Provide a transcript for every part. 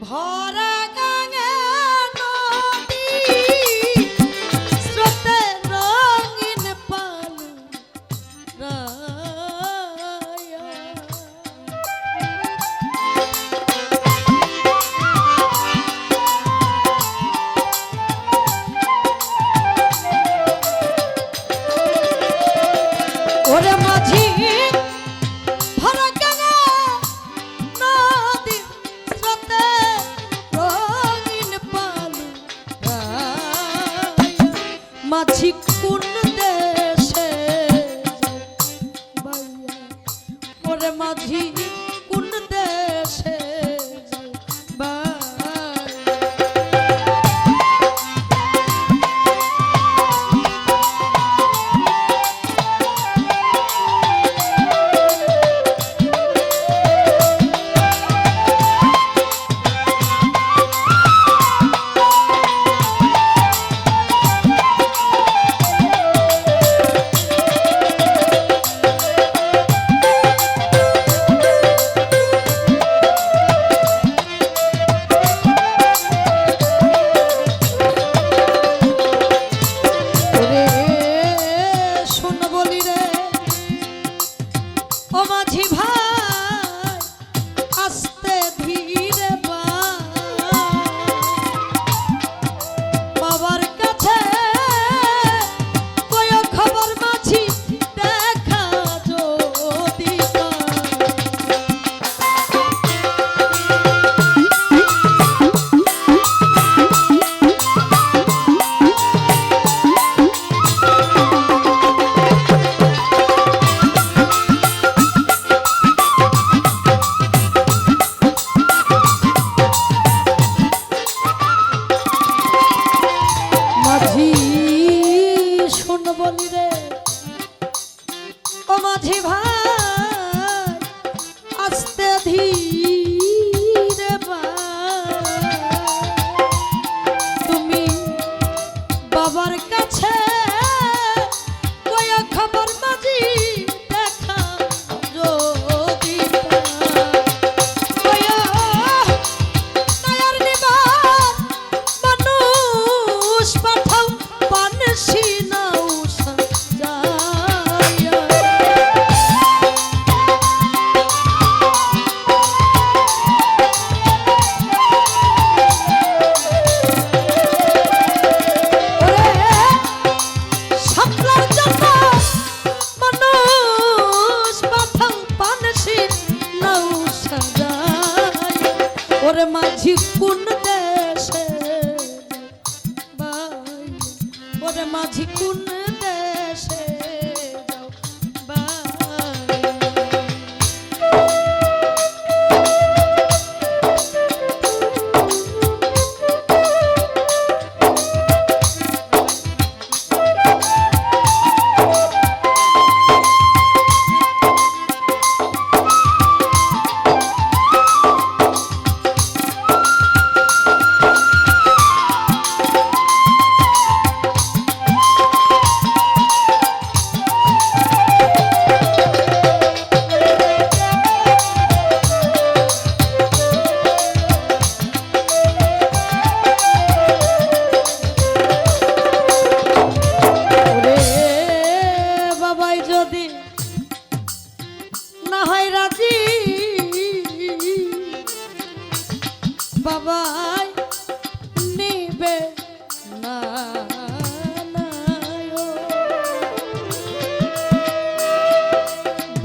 ভরা আছি দেশে? মাঝি। হস্তে ধীর মাঝি কোন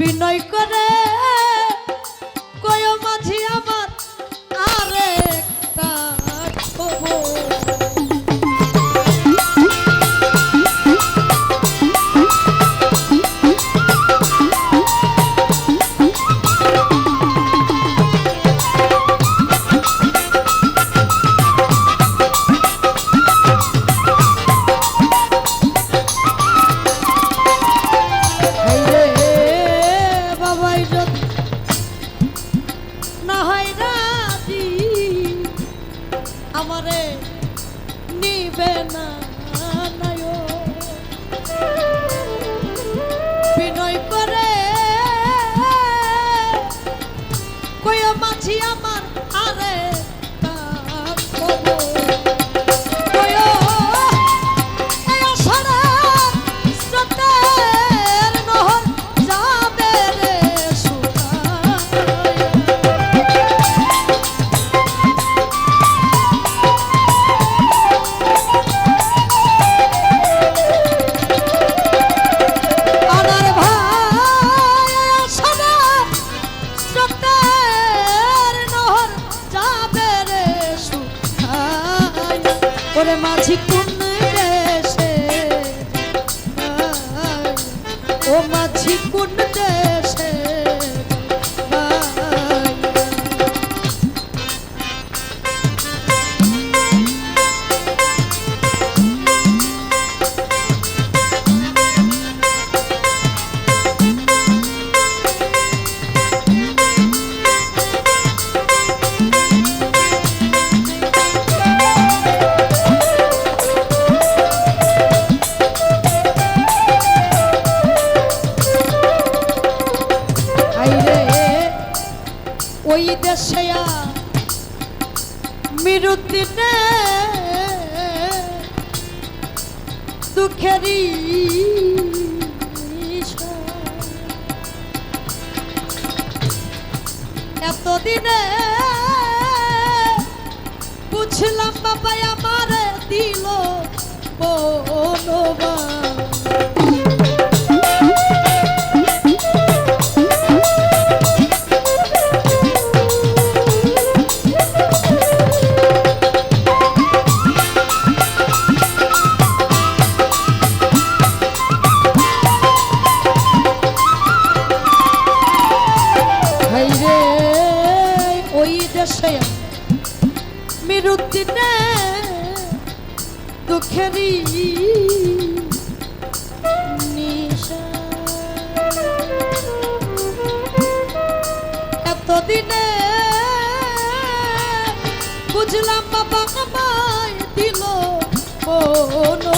বিনয় না হয় রাজি আমারে নিবে না বিনয় করে কয় মাছি আমার আরে মাঝি কোন দুঃখেরই এতদিনে বুঝলাম বাবা আমার দিল বনবা দুঃখেরই এতদিনে বুঝলাম বাবা আমায় দিল ওরে